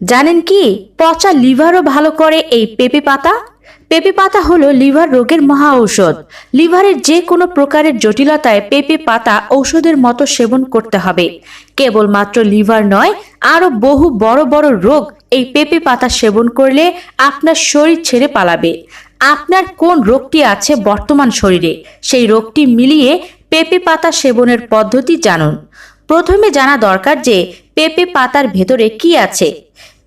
জানেন কি? পচা লিভারও ভালো করে এই পেঁপে পাতা। পেঁপে পাতা হলো লিভার রোগের মহা ঔষধ। লিভারের যে কোনো প্রকারের জটিলতায় পেঁপে পাতা ঔষধের মতো সেবন করতে হবে। কেবলমাত্র লিভার নয়, আরও বহু বড় বড় রোগ এই পেঁপে পাতা সেবন করলে আপনার শরীর ছেড়ে পালাবে। আপনার কোন রোগটি আছে বর্তমান শরীরে? সেই রোগটি মিলিয়ে পেঁপে পাতা সেবনের পদ্ধতি জানুন। প্রথমে জানা দরকার যে, পেঁপে পাতার ভেতরে কি আছে।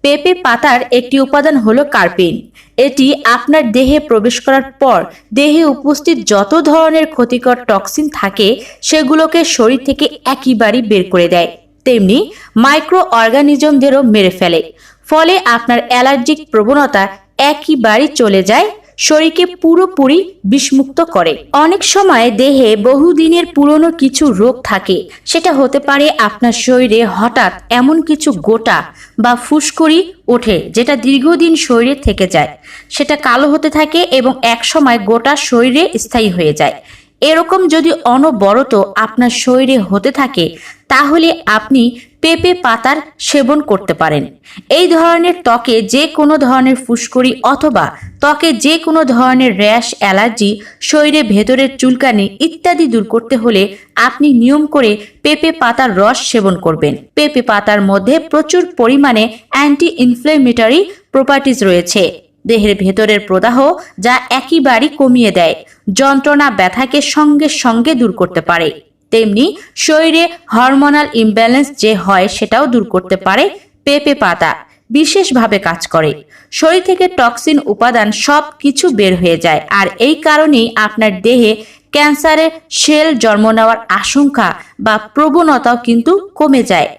পেঁপে পাতার একটি উপাদান হলো কার্পিন। এটি আপনার দেহে প্রবেশ করার পর দেহে উপস্থিত যত ধরনের ক্ষতিকর টক্সিন থাকে, সেগুলোকে শরীর থেকে একেবারেই বের করে দেয়। তেমনি মাইক্রো অর্গানিজমদেরও মেরে ফেলে। ফলে আপনার অ্যালার্জিক প্রবণতা একেবারেই চলে যায় শরীরকে পুরোপুরি বিষমুক্ত করে। অনেক সময় দেহে বহুদিনের পুরনো কিছু রোগ থাকে। সেটা হতে পারে আপনার শরীরে হঠাৎ এমন কিছু গোটা বা ফুসকুড়ি ওঠে, যেটা দীর্ঘদিন শরীরে থেকে যায়। সেটা কালো হতে থাকে এবং এক সময় গোটা শরীরে স্থায়ী হয়ে যায়। এরকম যদি অনবরত আপনার শরীরে হতে থাকে, তাহলে আপনি পেঁপে পাতার সেবন করতে পারেন। এই ধরনের ত্বকে যে কোনো ধরনের ফুসকুড়ি অথবা ত্বকে যে কোনো ধরনের র্যাশ, অ্যালার্জি, শরীরে ভেতরের চুলকানি ইত্যাদি দূর করতে হলে আপনি নিয়ম করে পেঁপে পাতার রস সেবন করবেন। পেঁপে পাতার মধ্যে প্রচুর পরিমাণে অ্যান্টি ইনফ্লেমেটরি প্রপার্টিজ রয়েছে। দেহের ভেতরের প্রদাহ যা একেবারেই কমিয়ে দেয়। যন্ত্রণা, ব্যথাকে সঙ্গে সঙ্গে দূর করতে পারে। তেমনি শরীরে হরমোনাল ইমব্যালেন্স যে হয় সেটাও দূর করতে পারে পেঁপে পাতা, বিশেষভাবে কাজ করে। শরীর থেকে টক্সিন উপাদান সব কিছু বের হয়ে যায় আর এই কারণেই আপনার দেহে ক্যান্সারের সেল জন্ম নেওয়ার আশঙ্কা বা প্রবণতাও কিন্তু কমে যায়।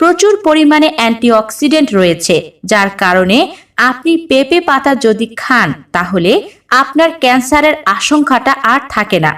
প্রচুর পরিমাণে অ্যান্টিঅক্সিডেন্ট রয়েছে, যার কারণে আপনি পেঁপে পাতা যদি খান তাহলে আপনার ক্যান্সারের আশঙ্কাটা আর থাকে না।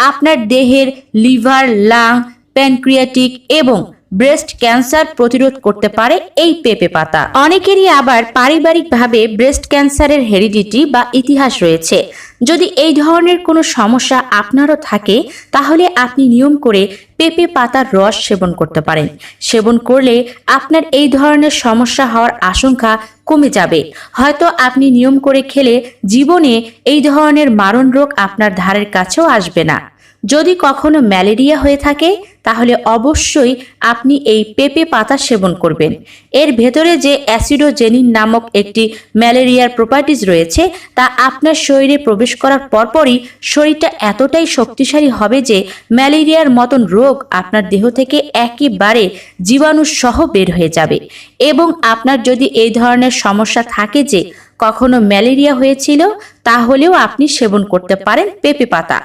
আপনার দেহের লিভার, লাং, প্যানক্রিয়াটিক এবং ব্রেস্ট ক্যান্সার প্রতিরোধ করতে পারে এই পেঁপে পাতা। অনেকেরই আবার পারিবারিকভাবে ব্রেস্ট ক্যান্সারের হেরিডিটি বা ইতিহাস রয়েছে। যদি এই ধরনের কোনো সমস্যা আপনারও থাকে, তাহলে আপনি নিয়ম করে পেঁপে পাতার রস সেবন করতে পারেন। সেবন করলে আপনার এই ধরনের সমস্যা হওয়ার আশঙ্কা কমে যাবে। হয়তো আপনি নিয়ম করে খেলে জীবনে এই ধরনের মারণ রোগ আপনার ধারের কাছেও আসবে না। যদি কখনো ম্যালেরিয়া হয়ে থাকে, তাহলে অবশ্যই আপনি এই পেঁপে পাতা সেবন করবেন। এর ভেতরে যে অ্যাসিডোজেনিন নামক একটি ম্যালেরিয়ার প্রপার্টিজ রয়েছে, তা আপনার শরীরে প্রবেশ করার পরপরই শরীরটা এতটাই শক্তিশালী হবে যে ম্যালেরিয়ার মতন রোগ আপনার দেহ থেকে একেবারে জীবাণু সহ বের হয়ে যাবে। এবং আপনার যদি এই ধরনের সমস্যা থাকে যে কখনো ম্যালেরিয়া হয়েছিল, তাহলেও আপনি সেবন করতে পারেন পেঁপে পাতা।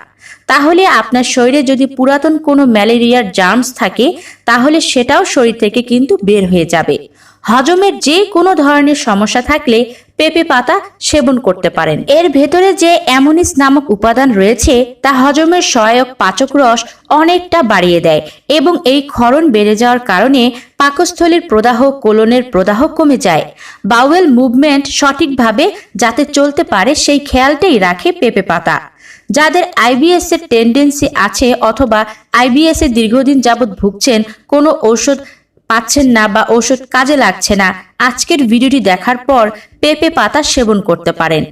তাহলে আপনার শরীরে যদি পুরাতন কোনো ম্যালেরিয়ার জার্মস থাকে, তাহলে সেটাও শরীর থেকে কিন্তু বের হয়ে যাবে। হজমের যে কোনো ধরনের সমস্যা থাকলে পেঁপে পাতা সেবন করতে পারেন। এর ভেতরে যে অ্যামোনিস নামক উপাদান রয়েছে, তা হজমের সহায়ক পাচক রস অনেকটা বাড়িয়ে দেয় এবং এই ক্ষরণ বেড়ে যাওয়ার কারণে পাকস্থলীর প্রদাহ, কোলনের প্রদাহ কমে যায়। বাউয়েল মুভমেন্ট সঠিকভাবে যাতে চলতে পারে, সেই খেয়ালটাই রাখে পেঁপে পাতা। যাদের আইবিএস এর টেন্ডেন্সি আছে অথবা আইবিএস এ দীর্ঘদিন যাবৎ ভুগছেন, কোনো ঔষধ পাচ্ছেন না বা ওষুধ কাজে লাগছে না, আজকের ভিডিওটি দেখার পর পেঁপে পাতা সেবন করতে পারেন।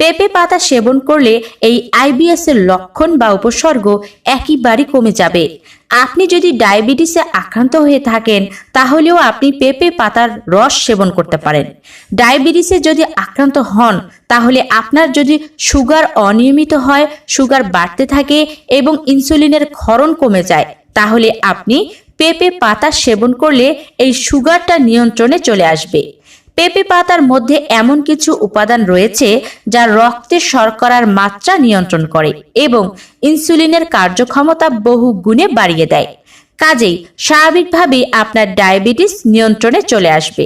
পেঁপে পাতা সেবন করলে এই আইবিএস এর লক্ষণ বা উপসর্গ একেবারে কমে যাবে। আপনি যদি ডায়াবেটিসে আক্রান্ত হয়ে থাকেন, তাহলেও আপনি পেঁপে পাতার রস সেবন করতে পারেন। ডায়াবেটিসে যদি আক্রান্ত হন, তাহলে আপনার যদি সুগার অনিয়মিত হয়, সুগার বাড়তে থাকে এবং ইনসুলিনের ক্ষরণ কমে যায়, তাহলে আপনি পেঁপে পাতা সেবন করলে এই সুগারটা নিয়ন্ত্রণে চলে আসবে। পেঁপে পাতার মধ্যে এমন কিছু উপাদান রয়েছে যা রক্তে শর্করার মাত্রা নিয়ন্ত্রণ করে এবং ইনসুলিনের কার্যক্ষমতা বহু গুণে বাড়িয়ে দেয়। কাজেই স্বাভাবিকভাবেই আপনার ডায়াবেটিস নিয়ন্ত্রণে চলে আসবে।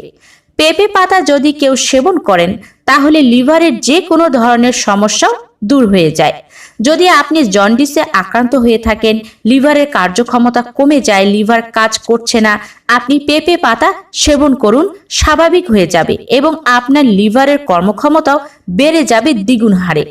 পেঁপে পাতা যদি কেউ সেবন করেন, তাহলে লিভারের যে কোনো ধরনের সমস্যাও দূর হয়ে যায়। যদি আপনি জন্ডিসে আক্রান্ত হয়ে থাকেন, লিভারের কার্যক্ষমতা কমে যায়, লিভার কাজ করছে না, আপনি পেঁপে পাতা সেবন করুন, স্বাভাবিক হয়ে যাবে এবং আপনার লিভারের কর্মক্ষমতাও বেড়ে যাবে দ্বিগুণ হারে।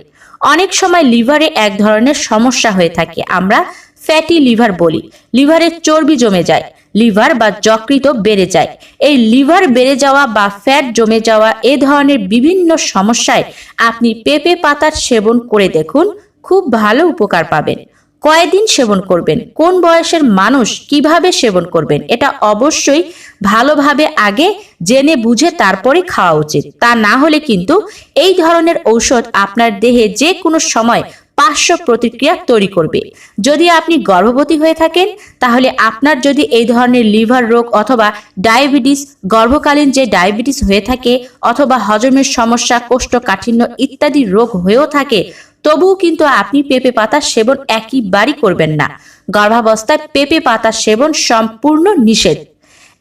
অনেক সময় লিভারে এক ধরনের সমস্যা হয়ে থাকে, আমরা ফ্যাটি লিভার বলি। লিভারে চর্বি জমে যায়, লিভার বা যকৃত বেড়ে যায়। এই লিভার বেড়ে যাওয়া বা ফ্যাট জমে যাওয়া এ ধরনের বিভিন্ন সমস্যায় আপনি পেঁপে পাতার সেবন করে দেখুন খুব ভালো উপকার পাবেন। কয়দিন সেবন করবেন? কোন বয়সের মানুষ কীভাবে সেবন করবেন? এটা অবশ্যই ভালোভাবে আগে জেনে বুঝে তারপরে খাওয়া উচিত। তা না হলে কিন্তু এই ধরনের ঔষধ আপনার দেহে যে কোনো সময় পার্শ্ব প্রতিক্রিয়া তৈরি করবে। যদি আপনি গর্ভবতী হয়ে থাকেন, তাহলে আপনার যদি এই ধরনের লিভার রোগ অথবা ডায়াবেটিস, গর্ভকালীন যে ডায়াবেটিস হয়ে থাকে অথবা হজমের সমস্যা, কোষ্ঠকাঠিন্য ইত্যাদি রোগ হয়েও থাকে তবুও কিন্তু আপনি পেঁপে পাতা সেবন একইবারই করবেন না। গর্ভাবস্থায় পেঁপে পাতা সেবন সম্পূর্ণ নিষেধ।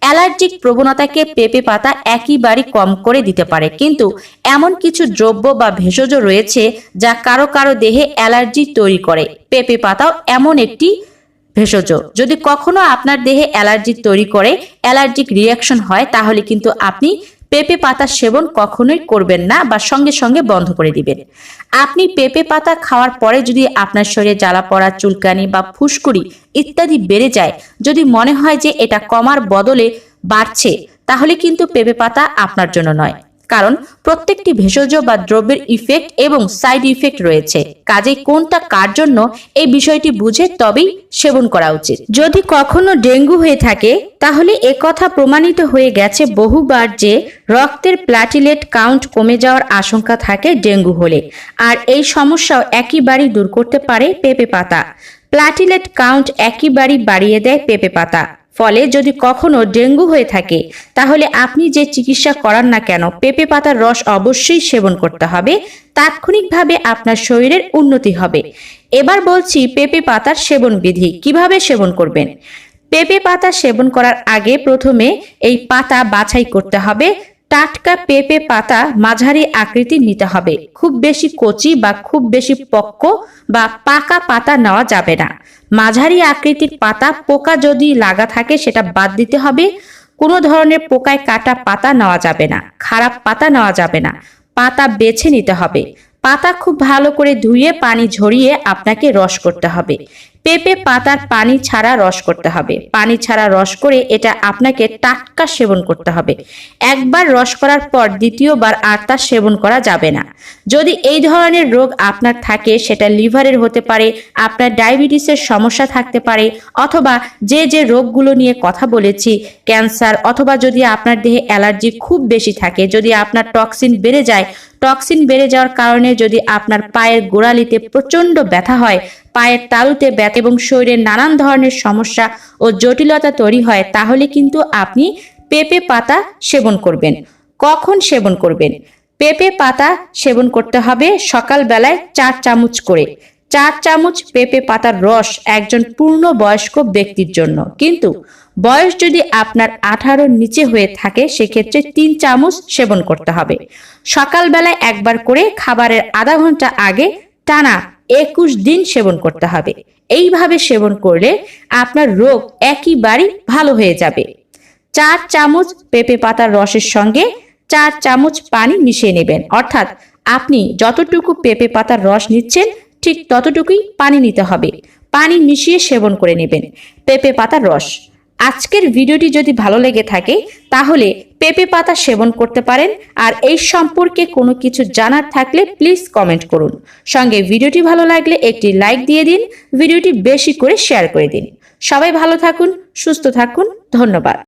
অ্যালার্জিক প্রবণতাকে পেঁপে পাতা একইবারই কম করে দিতে পারে। কিন্তু এমন কিছু দ্রব্য বা ভেষজ রয়েছে যা কারও কারও দেহে অ্যালার্জি তৈরি করে। পেঁপে পাতাও এমন একটি ভেষজ। যদি কখনো আপনার দেহে অ্যালার্জি তৈরি করে, অ্যালার্জিক রিয়াকশন হয়, তাহলে কিন্তু আপনি পেঁপে পাতা সেবন কখনোই করবেন না বা সঙ্গে সঙ্গে বন্ধ করে দিবেন। আপনি পেঁপে পাতা খাওয়ার পরে যদি আপনার শরীরে জ্বালা পড়া, চুলকানি বা ফুসকুড়ি ইত্যাদি বেড়ে যায়, যদি মনে হয় যে এটা কমার বদলে বাড়ছে, তাহলে কিন্তু পেঁপে পাতা আপনার জন্য নয়। কারণ প্রত্যেকটি ভেষজ বা দ্রব্যের ইফেক্ট এবং সাইড ইফেক্ট রয়েছে। কাজে কোনটা কার জন্য এই বিষয়টি বুঝে তবেই সেবন করা উচিত। যদি কখনো ডেঙ্গু হয়ে থাকে, তাহলে কথা প্রমাণিত হয়ে গেছে বহুবার যে রক্তের প্লাটিলেট কাউন্ট কমে যাওয়ার আশঙ্কা থাকে ডেঙ্গু হলে। আর এই সমস্যাও একইবারই দূর করতে পারে পেঁপে পাতা। প্ল্যাটিলেট কাউন্ট একইবারই বাড়িয়ে দেয় পেঁপে পাতা। ফলে যদি কখনো ডেঙ্গু হয়ে থাকে, তাহলে আপনি যে চিকিৎসা করান না কেন, পেঁপে পাতার রস অবশ্যই সেবন করতে হবে, তাৎক্ষণিকভাবে আপনার শরীরের উন্নতি হবে। এবার বলছি পেঁপে পাতার সেবন বিধি, কীভাবে সেবন করবেন? পেঁপে পাতা সেবন করার আগে প্রথমে এই পাতা বাছাই করতে হবে টাটকা পেঁপে পাতা মাঝারি আকৃতি নিতে হবে। খুব বেশি কচি বা খুব বেশি পক্ক বা পাকা পাতা নেওয়া যাবে না। মাঝারি আকৃতির পাতা পোকা যদি লাগা থাকে সেটা বাদ দিতে হবে। কোনো ধরনের পোকায় কাটা পাতা নেওয়া যাবে না, খারাপ পাতা নেওয়া যাবে না। পাতা বেছে নিতে হবে। পাতা খুব ভালো করে ধুয়ে পানি ঝরিয়ে আপনাকে রস করতে হবে। পেঁপে পাতার পানি ছাড়া রস করতে হবে। পানি ছাড়া রস করে এটা আপনাকে টাটকা সেবন করতে হবে। একবার রস করার পর দ্বিতীয়বার আর তা সেবন করা যাবে না। যদি এই ধরনের রোগ আপনার থাকে, সেটা লিভারের হতে পারে, আপনার ডায়াবেটিসের সমস্যা থাকতে পারে, অথবা যে যে রোগগুলো নিয়ে কথা বলেছি, ক্যান্সার, অথবা যদি আপনার দেহে অ্যালার্জি খুব বেশি থাকে, যদি আপনার টক্সিন বেড়ে যায়, টক্সিন বেড়ে যাওয়ার কারণে যদি আপনার পায়ের গোড়ালিতে প্রচণ্ড ব্যথা হয় পায়ের তালুতে ব্যথা এবং শরীরের নানান ধরনের সমস্যা ও জটিলতা তৈরি হয়, তাহলে কিন্তু আপনি পেঁপে পাতা সেবন করবেন। কখন সেবন করবেন? পেঁপে পাতা সেবন করতে হবে সকালবেলায় চার চামচ করে। চার চামচ পেঁপে পাতার রস একজন পূর্ণ বয়স্ক ব্যক্তির জন্য। কিন্তু বয়স যদি আপনার আঠারোর নিচে হয়ে থাকে, সেক্ষেত্রে তিন চামচ সেবন করতে হবে। সকালবেলায় একবার করে খাবারের আধা ঘণ্টা আগে টানা একুশ দিন সেবন করতে হবে। এইভাবে সেবন করলে আপনার রোগ একইবারই ভালো হয়ে যাবে। চার চামচ পেঁপে পাতার রসের সঙ্গে চার চামচ পানি মিশিয়ে নেবেন। অর্থাৎ আপনি যতটুকু পেঁপে পাতার রস নিচ্ছেন, ঠিক ততটুকুই পানি নিতে হবে। পানি মিশিয়ে সেবন করে নেবেন। পেঁপে পাতার রস। আজকের ভিডিওটি যদি ভালো লেগে থাকে, তাহলে পেঁপে পাতা সেবন করতে পারেন। আর এই সম্পর্কে কোনো কিছু জানার থাকলে প্লিজ কমেন্ট করুন। সঙ্গে ভিডিওটি ভালো লাগলে একটি লাইক দিয়ে দিন, ভিডিওটি বেশি করে শেয়ার করে দিন। সবাই ভালো থাকুন, সুস্থ থাকুন, ধন্যবাদ।